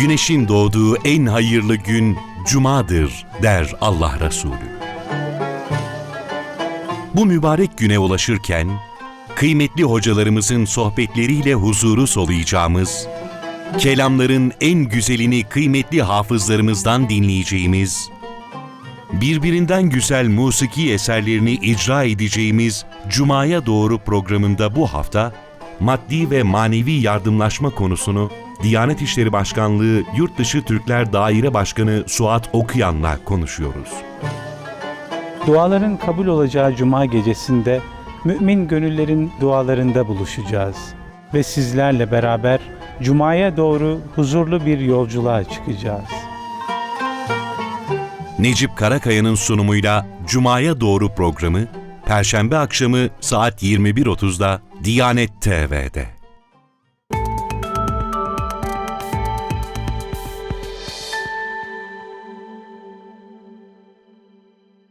güneşin doğduğu en hayırlı gün Cuma'dır der Allah Resulü. Bu mübarek güne ulaşırken, kıymetli hocalarımızın sohbetleriyle huzuru soluyacağımız, kelamların en güzelini kıymetli hafızlarımızdan dinleyeceğimiz, birbirinden güzel musiki eserlerini icra edeceğimiz Cuma'ya Doğru programında bu hafta maddi ve manevi yardımlaşma konusunu Diyanet İşleri Başkanlığı Yurtdışı Türkler Daire Başkanı Suat Okuyan'la konuşuyoruz. Duaların kabul olacağı cuma gecesinde mümin gönüllerin dualarında buluşacağız ve sizlerle beraber cumaya doğru huzurlu bir yolculuğa çıkacağız. Necip Karakaya'nın sunumuyla Cuma'ya Doğru programı Perşembe akşamı saat 21.30'da Diyanet TV'de.